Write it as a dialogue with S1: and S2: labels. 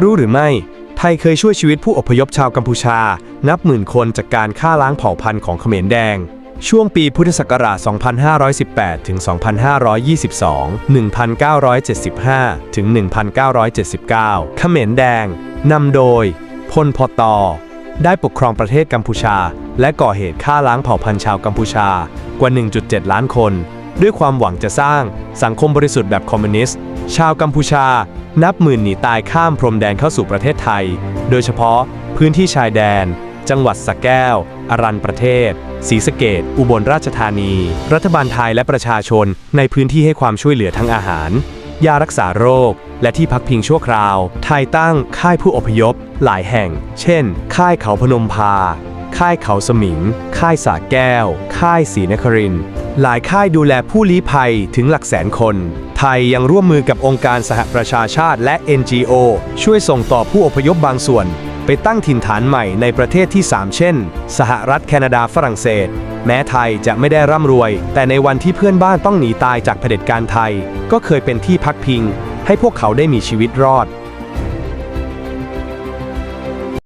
S1: รู้หรือไม่ ไทยเคยช่วยชีวิตผู้อพยพชาวกัมพูชา นับหมื่นคนจากการฆ่าล้างเผ่าพันธุ์ของเขมรแดง ช่วงปีพุทธศักราช 2518 ถึง 2522 1975 ถึง 1979 เขมรแดงนำโดย พลพตได้ปกครองประเทศกัมพูชา และก่อเหตุฆ่าล้างเผ่าพันธุ์ชาวกัมพูชากว่า 1.7 ล้านคน ด้วยความหวังจะสร้างสังคมบริสุทธิ์แบบคอมมิวนิสต์ ชาวกัมพูชา นับหมื่นหนีตายข้ามพรมแดนเข้าสู่ประเทศไทย โดยเฉพาะพื้นที่ชายแดน จังหวัดสระแก้ว อรันประเทศ ศรีสะเกดอุบลราชธานี รัฐบาลไทยและประชาชนในพื้นที่ให้ความช่วยเหลือทั้งอาหาร ยารักษาโรค และที่พักพิงชั่วคราว ไทยตั้งค่ายผู้อพยพ หลายแห่ง เช่น ค่ายเขาพนมพา ค่ายเขาสมิง ค่ายสาแก้ว ค่ายศรีนคริน หลายค่ายดูแลผู้ลี้ภัยถึงหลักแสนคน ไทยยังร่วมมือกับองค์การสหประชาชาติและ NGO ช่วยส่งต่อผู้อพยพบางส่วน ไปตั้งถิ่นฐานใหม่ในประเทศที่ 3 เช่น สหรัฐแคนาดาฝรั่งเศส แม้ไทยจะไม่ได้ร่ำรวย แต่ในวันที่เพื่อนบ้านต้องหนีตายจากเผด็จการไทย ก็เคยเป็นที่พักพิง ให้พวกเขาได้มีชีวิตรอด